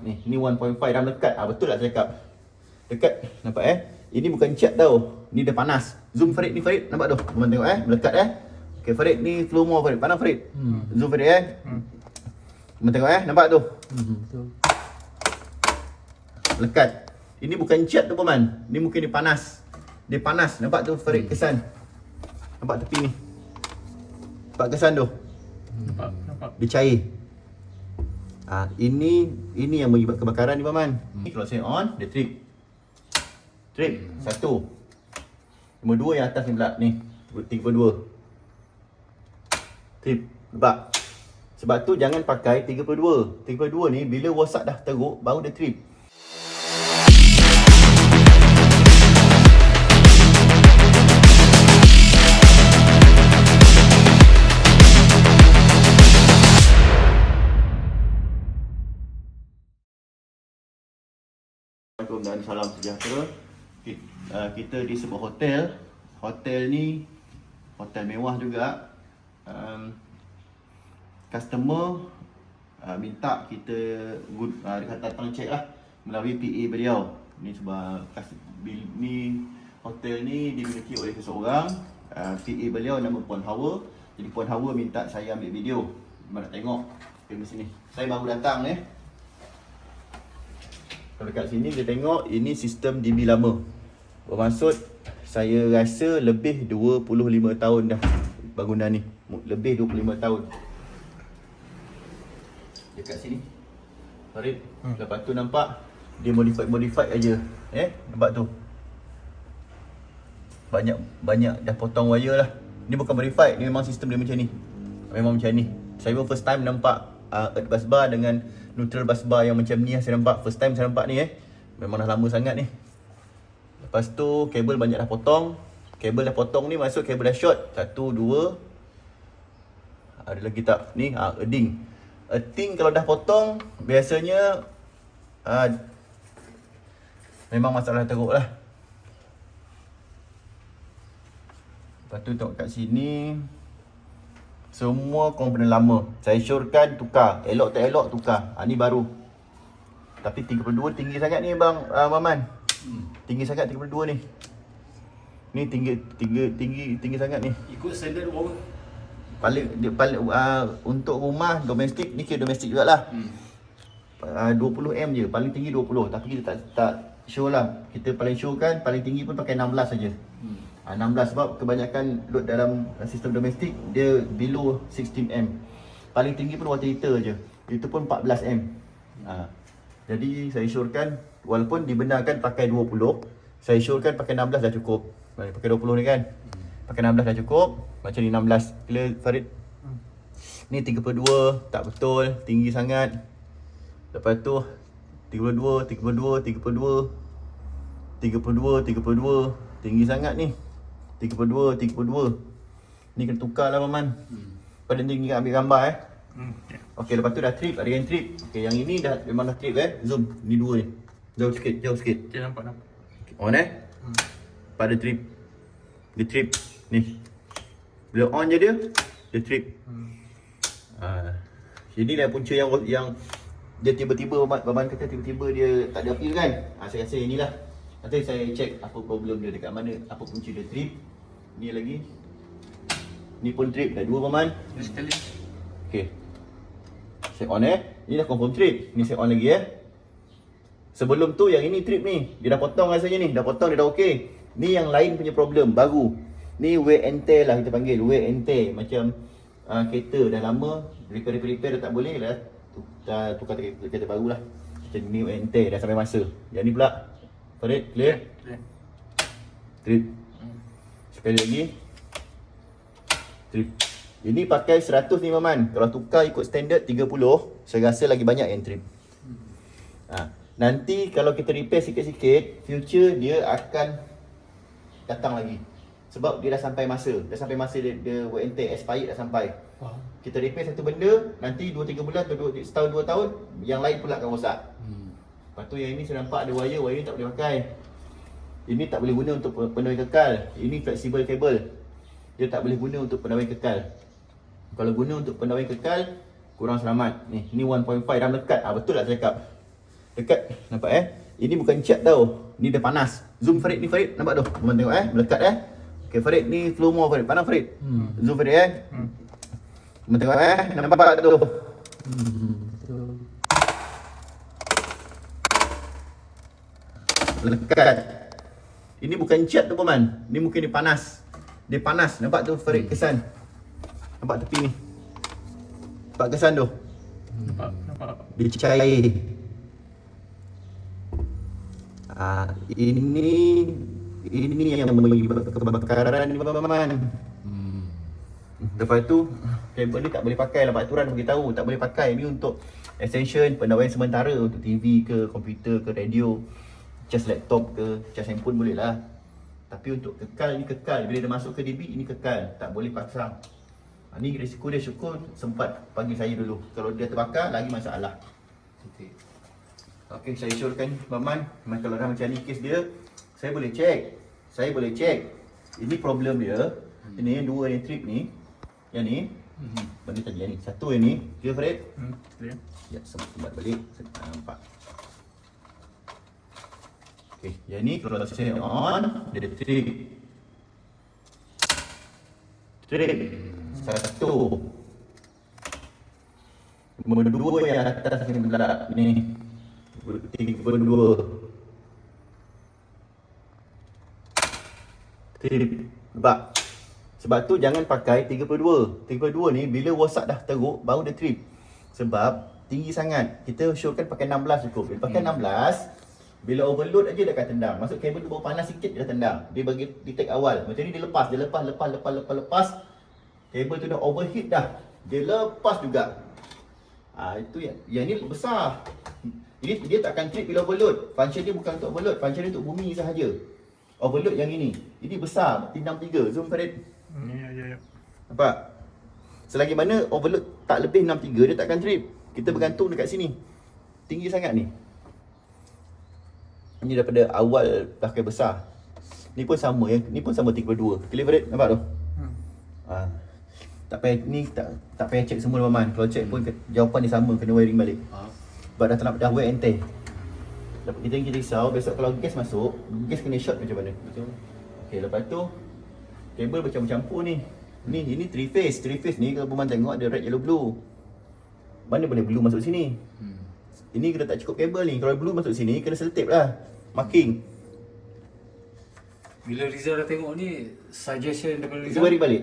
Ni, ni 1.5 dah melekat. Ah betul tak saya cakap? Dekat. Nampak eh? Ini bukan cat tau. Ni dah panas. Zoom Farid ni Farid. Nampak tu? Teman tengok eh. Melekat eh. Okay Farid ni slow mo Farid. Panas Farid. Hmm. Zoom Farid eh. Hmm. Teman tengok eh. Nampak tu? Hmm, betul. Melekat. Ini bukan cat tu paman. Ni mungkin dia panas. Dia panas. Nampak tu Farid kesan. Nampak tepi ni. Nampak kesan tu? Nampak, nampak. Dia cair. Ah, ini ini yang menyebabkan kebakaran ni paman. Ni kalau saya on, dia trip. Trip. Satu. Nombor dua yang atas ni pula ni. Tiga per dua. Trip. Nampak? Sebab tu jangan pakai 3 per 2. 3 per 2 ni bila wasak dah teruk baru dia trip. Dan salam sejahtera. Uh, Kita di sebuah hotel. Hotel ni hotel mewah juga. Um, customer uh, minta kita good uh, datang check lah melalui PA beliau. Ni sebab ni hotel ni dimiliki oleh seseorang. Uh, PA beliau nama Puan Hawa. Jadi Puan Hawa minta saya ambil video. Mana tengok. Tengok sini. Saya baru datang. Eh. Kalau dekat sini dia tengok ini sistem DB lama. Bermaksud saya rasa lebih 25 tahun dah bangunan ni. Lebih 25 tahun. Dekat sini. Farid. Hmm. Lepas tu nampak dia modify modify aja. Eh, nampak tu. Banyak banyak dah potong wire lah. Ni bukan modify, ni memang sistem dia macam ni. Memang macam ni. Saya pun first time nampak uh, earth bus bar dengan neutral bus bar yang macam ni lah saya nampak. First time saya nampak ni eh. Memang dah lama sangat ni. Lepas tu kabel banyak dah potong. Kabel dah potong ni masuk kabel dah short. Satu, dua. Ada lagi tak? Ni ah earding. Earding kalau dah potong biasanya ah, memang masalah teruk lah. Lepas tu tengok kat sini Semua komponen lama Saya syorkan tukar Elok tak elok tukar ha, Ni baru Tapi 32 tinggi sangat ni bang uh, Maman Tinggi sangat 32 ni Ni tinggi tinggi tinggi tinggi sangat ni. Ikut standard orang. Paling dia paling uh, untuk rumah domestik ni kira domestik jugalah. Hmm. Uh, 20M je, paling tinggi 20 tapi kita tak tak show lah. Kita paling show kan paling tinggi pun pakai 16 saja. Hmm. Uh, 16 sebab kebanyakan load dalam uh, sistem domestik dia below 16M. Paling tinggi pun water heater je. Itu pun 14M. Uh, jadi saya syorkan walaupun dibenarkan pakai 20, saya syorkan pakai 16 dah cukup. Pakai 20 ni kan. Pakai 16 dah cukup. Macam ni 16. Kira Farid. Ni 3 per 2 tak betul, tinggi sangat. Lepas tu 32, 3 per 2, 3 per 2. 3 per 2, 3 per 2. Tinggi sangat ni. 3 per 2, 3 per 2. Ni kena tukar lah Maman. Hmm. Pada ni ingat ambil gambar eh. Hmm. ya. Okey lepas tu dah trip, ada yang trip. Okey yang ini dah memang dah trip eh. Zoom, ni dua ni. Jauh sikit, jauh sikit. Okay, nampak nampak. On eh. Pada trip. Dia trip. Ni. Bila on je dia, dia trip. Hmm. Ha. Ini dah punca yang yang dia tiba-tiba Baban kata tiba-tiba dia tak ada appeal kan. Ha, saya rasa inilah. Nanti saya check apa problem dia dekat mana, apa punca dia trip. Ni lagi. Ni pun trip dah dua Baman. Ini sekali. Okey. Saya on eh. Ni dah confirm trip. Ni saya on lagi eh. Sebelum tu yang ini trip ni. Dia dah potong rasanya ni. Dah potong dia dah okey. Ni yang lain punya problem baru. Ni wear and tear lah kita panggil. Wear and tear. Macam uh, kereta dah lama. Repair, repair, dah tak boleh dah. Tu, dah tukar kereta, kereta baru lah. Macam ni wear and tear dah sampai masa. Yang ni pula. Farid, clear? Okay. Trip. Sekali lagi. Trip. Ini pakai 100 ni Maman. Kalau tukar ikut standard 30, saya rasa lagi banyak yang trip. Ha. Nanti kalau kita repair sikit-sikit, future dia akan datang lagi. Sebab dia dah sampai masa. Dah sampai masa dia, dia WNT expired dah sampai. Faham. Kita repair satu benda, nanti 2-3 bulan atau 2, setahun 2 tahun, yang lain pula akan rosak. Hmm. Lepas tu yang ini saya nampak ada wire, wire tak boleh pakai. Ini tak boleh guna untuk pendawai kekal. Ini flexible cable. Dia tak boleh guna untuk pendawai kekal. Kalau guna untuk pendawai kekal, kurang selamat. Ni, ni 1.5 dah melekat. Ah betul tak saya cakap? Dekat. Nampak eh? Ini bukan cat tau. Ni dah panas. Zoom Farid ni Farid. Nampak tu? Teman tengok eh. Melekat eh. Okay Farid ni flow more Farid. Panas Farid. Hmm. Zoom Farid eh. Hmm. Teman tengok eh. Nampak tu? Hmm. Melekat. Ini bukan cat tu paman. Ni mungkin dia panas. Dia panas. Nampak tu Farid kesan. Nampak tepi ni. Nampak kesan tu? Nampak, nampak. Dia cair. Ah, ini ini yang kebakaran ni paman. Hmm. Lepas tu kabel ni tak boleh pakai lah Pak Turan beritahu tak boleh pakai ni untuk extension pendawaian sementara untuk TV ke komputer ke radio cas laptop ke cas handphone boleh lah tapi untuk kekal ni kekal bila dia masuk ke DB ini kekal tak boleh pasang ha, ni risiko dia syukur sempat panggil saya dulu kalau dia terbakar lagi masalah Titik. Okey, saya syorkan Maman, memang kalau dah macam ni kes dia, saya boleh check. Saya boleh check. Ini problem dia. Ini yang dua yang trip ni. Yang ni. Hmm. Benda tadi yang ni. Satu yang ni. Clear Farid? Hmm. Clear. Ya, sempat balik. Nampak. Okey, yang ni kalau saya on, dia trip. Trip. Satu. Nombor dua yang atas ni pula ni. Tiga dua. Trip. Sebab sebab tu jangan pakai 32. 32 ni bila wasak dah teruk baru dia trip. Sebab tinggi sangat. Kita showkan pakai 16 cukup. Bila pakai 16 bila overload aja dia akan tendang. Masuk kabel tu baru panas sikit dia dah tendang. Dia bagi detect awal. Macam ni dia lepas, dia lepas, lepas, lepas, lepas, lepas. Kabel tu dah overheat dah. Dia lepas juga. Ah itu yang yang ni besar. Ini dia tak akan trip bila overload. Function dia bukan untuk overload, function dia untuk bumi sahaja. Overload yang ini. Ini besar, 63. Zoom Farid. Hmm, Ya, ya, ya. Nampak? Selagi mana overload tak lebih 63 dia tak akan trip. Kita bergantung dekat sini. Tinggi sangat ni. Ini daripada awal pakai besar. Ni pun sama yang ni pun sama 32. Clear Farid? Nampak tu? Hmm. Ha. Tak payah ni tak tak payah check semua Maman. Kalau check pun jawapan dia sama kena wiring balik. Ha. Sebab dah tak nak dah wear and tear. Kita kita risau besok kalau gas masuk, gas kena short macam mana? Betul. Okey, lepas tu kabel bercampur-campur ni. Ni ini three phase. Three phase ni kalau pemain tengok ada red yellow blue. Mana boleh blue masuk sini? Hmm. Ini kena tak cukup kabel ni. Kalau blue masuk sini kena selotip lah. Marking. Bila Rizal dah tengok ni, suggestion daripada Rizal. wiring balik.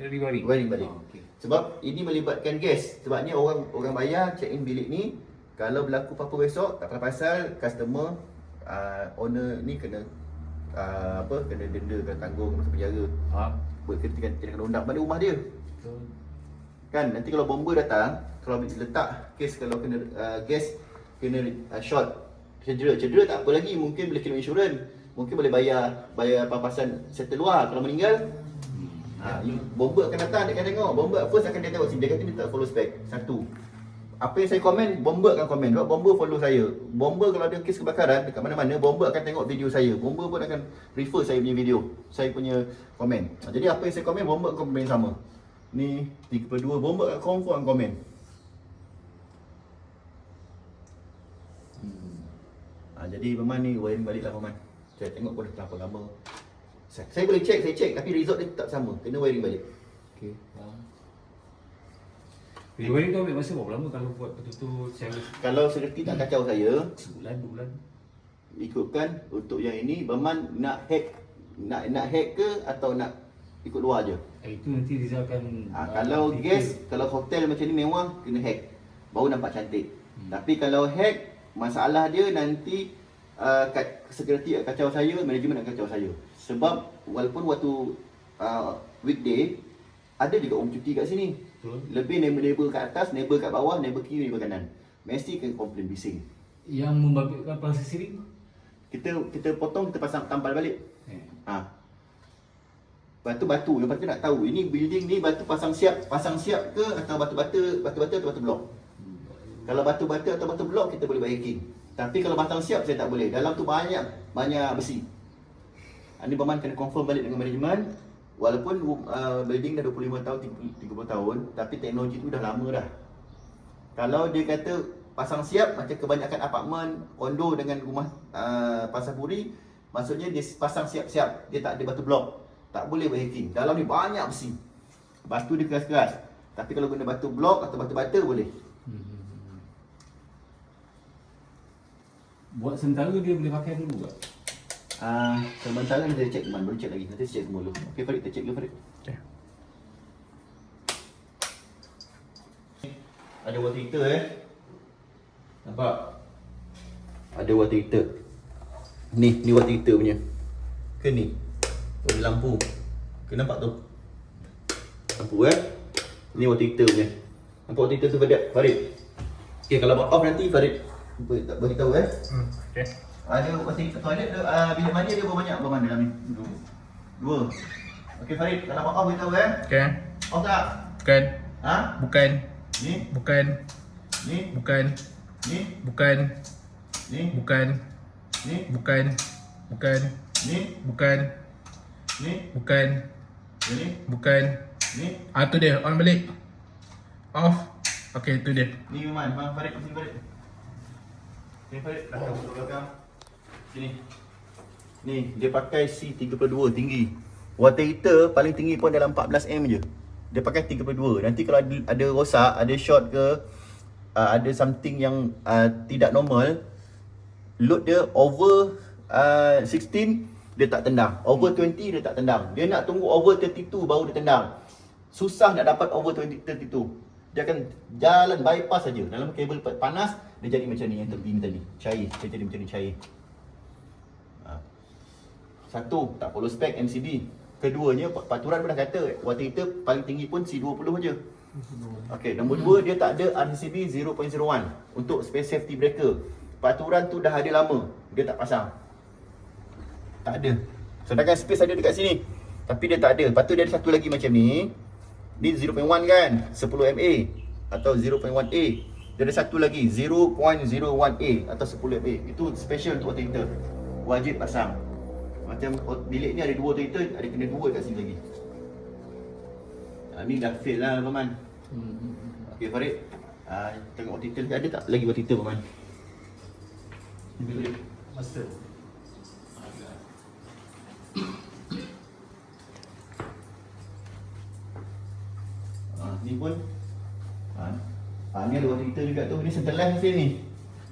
Wiring. Wiring balik. Ah, okey. Sebab ini melibatkan gas. Sebabnya orang orang bayar check in bilik ni kalau berlaku apa-apa besok tak pasal customer uh, owner ni kena uh, apa kena denda kena tanggung masa penjara. Ha. Buat kena, kena undang pada rumah dia. Betul. Kan nanti kalau bomba datang, kalau letak kes kalau kena uh, gas kena uh, short. Cedera cedera tak apa lagi. Mungkin boleh kena insurans mungkin boleh bayar bayar pampasan settle luar. Kalau meninggal ha, you, bomba akan datang dia akan tengok. Bomba first akan dia tengok. Dia kata dia tak follow spec. Satu. Apa yang saya komen bomba akan komen sebab bomba follow saya. Bomba kalau ada kes kebakaran dekat mana-mana bomba akan tengok video saya. Bomba pun akan refer saya punya video. Saya punya komen ha, jadi apa yang saya komen bomba akan komen sama. Ni 32 bomba akan confirm akan komen Ha, jadi Maman ni wiring balik lah Maman Saya tengok pun dah terlampau lama. Saya, saya boleh check, saya check tapi result dia tak sama. Kena wiring balik. Okey. Ha. Bila wiring tu ambil masa berapa lama kalau buat betul-betul secara Kalau security tak kacau saya sebulan, dua bulan? Ikutkan untuk yang ini Maman nak hack Nak nak hack ke atau nak ikut luar je? Eh, itu nanti Rizal akan ha, Kalau gas, kalau hotel macam ni mewah Kena hack. Baru nampak cantik. Hmm. Tapi kalau hack Masalah dia nanti uh, Security nak kacau saya, manajemen nak kacau saya Sebab walaupun waktu uh, weekday Ada juga orang cuti kat sini Betul. Lebih neighbor-neighbor kat atas, neighbor kat bawah, neighbor kiri, neighbor kanan Mesti akan komplain bising Yang membabitkan proses siring? Kita kita potong, kita pasang tampal balik Eh. Ha. Batu-batu, lepas tu nak tahu ini building ni batu pasang siap, pasang siap ke atau batu-bata, batu-bata atau batu blok. Kalau batu-bata atau batu blok kita boleh baiking. Tapi kalau pasang siap saya tak boleh. Dalam tu banyak banyak besi. Ha, Ini Baman kena confirm balik dengan manajemen. Walaupun uh, building dah 25 tahun, 30, 30 tahun, tapi teknologi tu dah lama dah. Kalau dia kata pasang siap macam kebanyakan apartmen, kondo dengan rumah uh, pasar buri, maksudnya dia pasang siap-siap. Dia tak ada batu blok. Tak boleh buat hacking. Dalam ni banyak besi. Batu dia keras-keras. Tapi kalau guna batu blok atau batu bata boleh. Buat sementara dia boleh pakai dulu tak? Ah, uh, sementara kita check man, baru check lagi. Nanti check semua dulu. Okey Farid, kita check dulu Farid. Okay. Ada water heater eh. Nampak? Ada water heater. Ni, ni water heater punya. Ke ni? Oh, ni lampu. Ke nampak tu? Lampu eh. Ni water heater punya. Nampak water heater tu Farid? Farid. Okay, kalau buat off nanti Farid tak beritahu eh. Hmm. Okay. Ada water heater toilet tu, uh, bilik mandi ada berapa banyak berapa dalam ni? Dua. Dua. Okey Farid, kalau buat off beritahu eh. Okay. Off tak? Bukan. Ha? Bukan. Ni, Bukan. ni, Bukan. ni, Bukan. ni, Bukan. ni, Bukan. Bukan. ni, Bukan. ni, Bukan. ni, Bukan. ni, Ah tu dia. On balik. Off. Okay tu dia. ni Iman, Iman Farid, sini Farid. Sini Farid, belakang, oh. belakang. Sini. Ni, dia pakai C32 tinggi. Water heater paling tinggi pun dalam 14M je. Dia pakai 32. Nanti kalau ada, ada rosak, ada short ke, uh, ada something yang uh, tidak normal, load dia over uh, 16 dia tak tendang. Over 20 dia tak tendang. Dia nak tunggu over 32 baru dia tendang. Susah nak dapat over 20 32. Dia akan jalan bypass saja. Dalam kabel panas dia jadi macam ni yang tepi ni tadi. Cair. Dia jadi macam ni cair. Ha. Satu, tak follow spec MCB. Keduanya, peraturan pun dah kata water heater paling tinggi pun C20 je. Okey, nombor dua dia tak ada RCCB 0.01 untuk space safety breaker. Peraturan tu dah ada lama, dia tak pasang. Tak ada. Sedangkan space ada dekat sini. Tapi dia tak ada. Lepas tu dia ada satu lagi macam ni. Ni 0.1 kan? 10 MA atau 0.1A. Dia ada satu lagi 0.01A atau 10 MA. Itu special untuk water heater. Wajib pasang. Macam bilik ni ada dua water heater, ada kena dua kat sini lagi. Ha, ni dah fail lah Paman. Hmm. Okey Farid. Ah, tengok water heater ada tak lagi water heater Paman? Bilik master. Ah, ni pun ah, ah ni ada water heater juga tu. Ni mesin ni.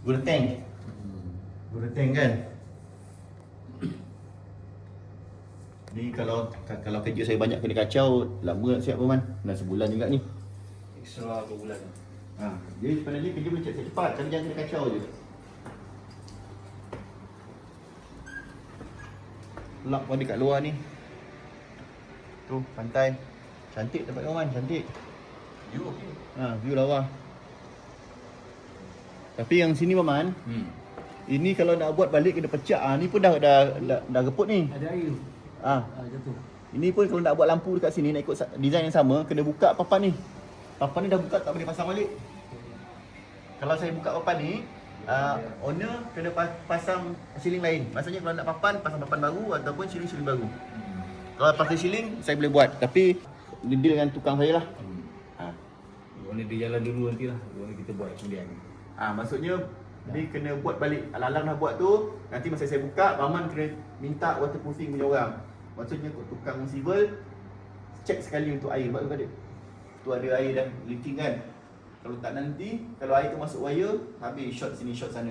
Guna tank. Guna tank kan. Ni kalau kalau kerja saya banyak kena kacau, lama nak siap Paman. Dah sebulan juga ni. Extra dua bulan. Ha, dia sebenarnya kerja boleh cepat cepat, tapi jangan kena kacau je. Lock pun dekat luar ni. Tu, pantai. Cantik tempat kawan, cantik. You okey? Ha, view lawa. Tapi yang sini Maman, Hmm. ini kalau nak buat balik kena pecah. Ah, ni pun dah dah dah, dah reput ni. Ada air tu. Ah, Ah jatuh. ini pun kalau nak buat lampu dekat sini nak ikut design yang sama, kena buka papan ni. Papan ni dah buka tak boleh pasang balik. Kalau saya buka papan ni, uh, owner kena pa- pasang ceiling lain. Maksudnya kalau nak papan, pasang papan baru ataupun ceiling-ceiling baru. Kalau pakai ceiling, saya boleh buat. Tapi deal dengan tukang saya lah. Ha. Warna dia jalan dulu nanti lah. Warna kita buat kemudian. Ah, maksudnya dia kena buat balik. Alang-alang dah buat tu, nanti masa saya buka, Paman kena minta waterproofing punya orang. Maksudnya tukang civil check sekali untuk air. Sebab tu ada. Tu ada air dah leaking kan. Kalau tak nanti, kalau air tu masuk wire, habis short sini, short sana.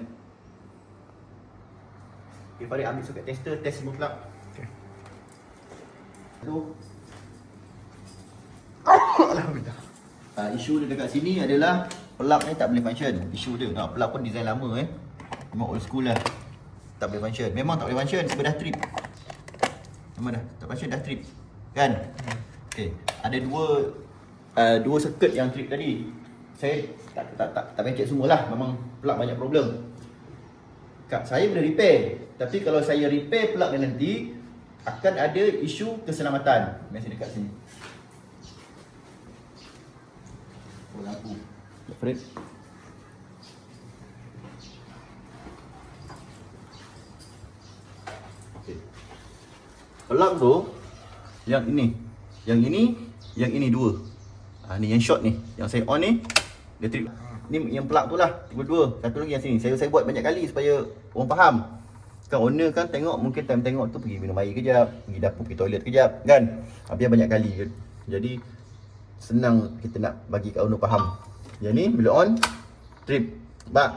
Okay, Farid ambil soket tester, test mutlak. Okay. Tu. Alhamdulillah. Uh, isu dia dekat sini adalah plug ni tak boleh function. Isu dia. Nah, plug pun design lama eh. Memang old school lah. Tak boleh function. Memang tak boleh function sebab dah trip. Memang dah tak function dah trip. Kan? Okay. Ada dua uh, dua circuit yang trip tadi. Saya tak tak tak tak check semualah. Memang plug banyak problem. Kak, saya boleh repair. Tapi kalau saya repair plug ni nanti akan ada isu keselamatan. Mesti dekat sini. Lampu. Fred. Okay. Plug tu yang ini. Yang ini, yang ini dua. Ah ni yang short ni. Yang saya on ni dia trip. ni yang plug tu lah Dua-dua Satu lagi yang sini Saya saya buat banyak kali supaya orang faham Kan owner kan tengok Mungkin time tengok tu pergi minum air kejap Pergi dapur pergi toilet kejap Kan ha, Biar banyak kali Jadi Senang kita nak bagi kat owner faham Yang ni bila on Trip Bak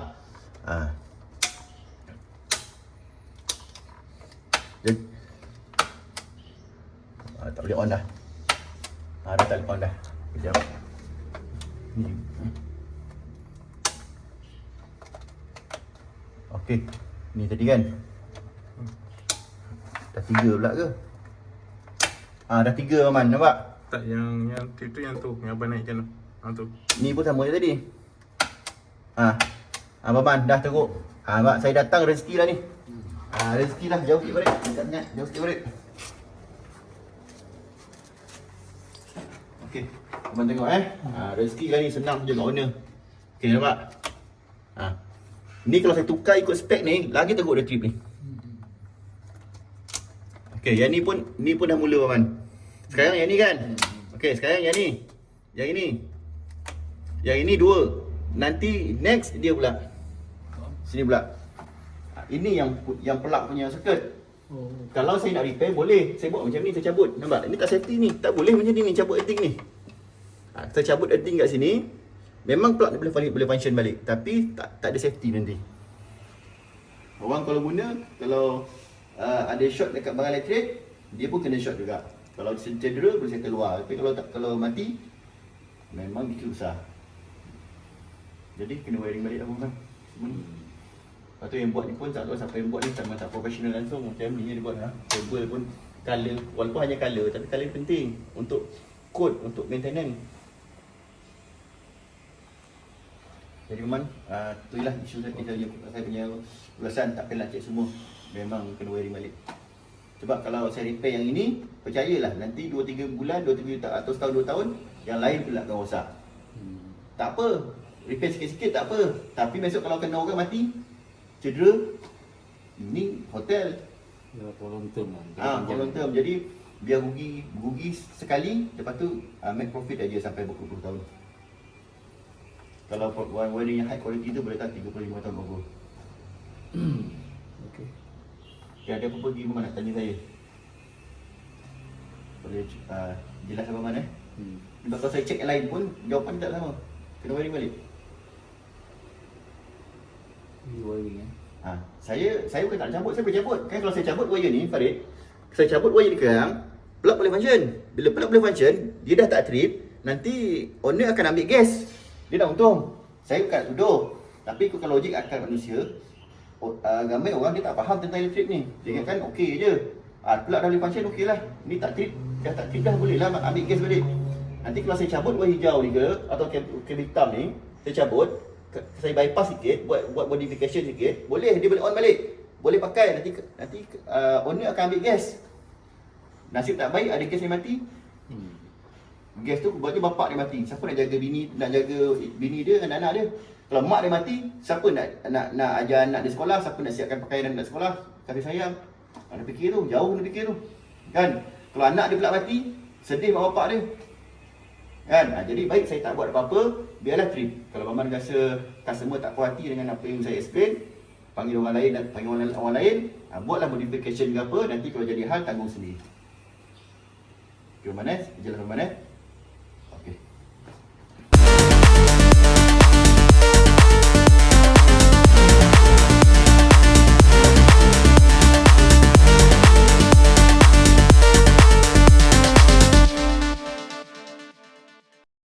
ha. Jadi ha, Tak boleh on dah ha, Dah tak boleh on dah Kejap Ni Okey. Ni tadi kan. Dah tiga pula ke? Ah dah tiga Maman, nampak? Tak yang yang tu, tu yang tu yang abang naikkan tu. Ha tu. Ni pun sama je tadi. Ah. Ah Maman dah teruk. Ah mak saya datang rezeki lah ni. Ah rezeki lah jauh sikit balik. Tak ingat jauh sikit balik. Okey. Abang tengok eh. Ah rezeki kali ni senang je kat owner. Okey nampak? Ah. Ni kalau saya tukar ikut spek ni, lagi teruk dia trip ni. Okey, yang ni pun ni pun dah mula Maman. Sekarang yang ni kan? Okey, sekarang yang ni. Yang ini. Yang ini dua. Nanti next dia pula. Sini pula. Ini yang yang pelak punya circuit. Oh. Kalau saya nak repair boleh. Saya buat macam ni saya cabut. Nampak? Ini tak safety ni. Tak boleh macam ni ni cabut earthing ni. Ha, saya cabut earthing kat sini. Memang plug dia boleh boleh function balik. Tapi tak tak ada safety nanti. Orang kalau guna kalau uh, ada shot dekat barang elektrik, dia pun kena shot juga. Kalau cedera boleh saya keluar. Tapi kalau tak kalau mati memang itu besar. Jadi kena wiring balik lah kan. Semua ni. Lepas tu yang buat ni pun tak tahu siapa yang buat ni sama tak profesional langsung macam ni dia buat ha. Table pun color walaupun hanya color tapi color penting untuk code untuk maintenance. Jadi memang uh, tu lah isu saya, saya, punya- ulasan tak kena cek semua Memang kena wiring balik Sebab kalau saya repair yang ini Percayalah nanti 2-3 bulan 2-3 ta- atau setahun 2 tahun Yang lain pula akan rosak Hmm. Tak apa Repair sikit-sikit tak apa Tapi besok kalau kena orang mati Cedera Ini hotel Ya, for long term lah. Ah, ha, long term. Jadi biar rugi rugi sekali, lepas tu uh, make profit aja sampai berpuluh-puluh tahun. Kalau pro- wi- wiring yang high quality tu boleh tahan 35 tahun over. Okay, ada apa-apa lagi Maman nak tanya saya? Boleh uh, jelas apa mana eh? Hmm. Sebab kalau saya check yang lain pun, jawapan tak sama. Kena wiring balik. Ini wiring eh. Ha, saya saya bukan tak cabut, saya boleh cabut. Kan kalau saya cabut wire ni, Farid, saya cabut wire ni kerang, plug boleh function. Bila plug boleh function, dia dah tak trip, nanti owner akan ambil gas. Dia dah untung. Saya bukan nak tuduh. Tapi ikutkan logik akal manusia, uh, ramai orang dia tak faham tentang elektrik ni. Dia ingatkan okey je. Ah, plug dah boleh function okey lah. Ni tak trip, dah tak trip dah boleh lah ambil gas balik. Nanti kalau saya cabut wire hijau ni ke atau kabel kabel hitam ni, saya cabut, saya bypass sikit, buat buat modification sikit, boleh dia boleh on balik. Boleh pakai nanti nanti uh, owner akan ambil gas. Nasib tak baik ada gas yang mati. Hmm. Gas tu buat bapak dia mati. Siapa nak jaga bini nak jaga bini dia anak-anak dia? Kalau mak dia mati, siapa nak nak nak ajar anak dia sekolah, siapa nak siapkan pakaian anak sekolah? Kasih sayang. Ada fikir tu, jauh kena fikir tu. Kan? Kalau anak dia pula mati, sedih mak bapak dia. Kan? Ha, jadi baik saya tak buat apa-apa, biarlah trip. Kalau Maman rasa customer tak puas hati dengan apa yang saya explain, panggil orang lain, panggil orang, orang lain, ha, buatlah modification ke apa, nanti kalau jadi hal tanggung sendiri. Okay, Maman eh? Jelas eh?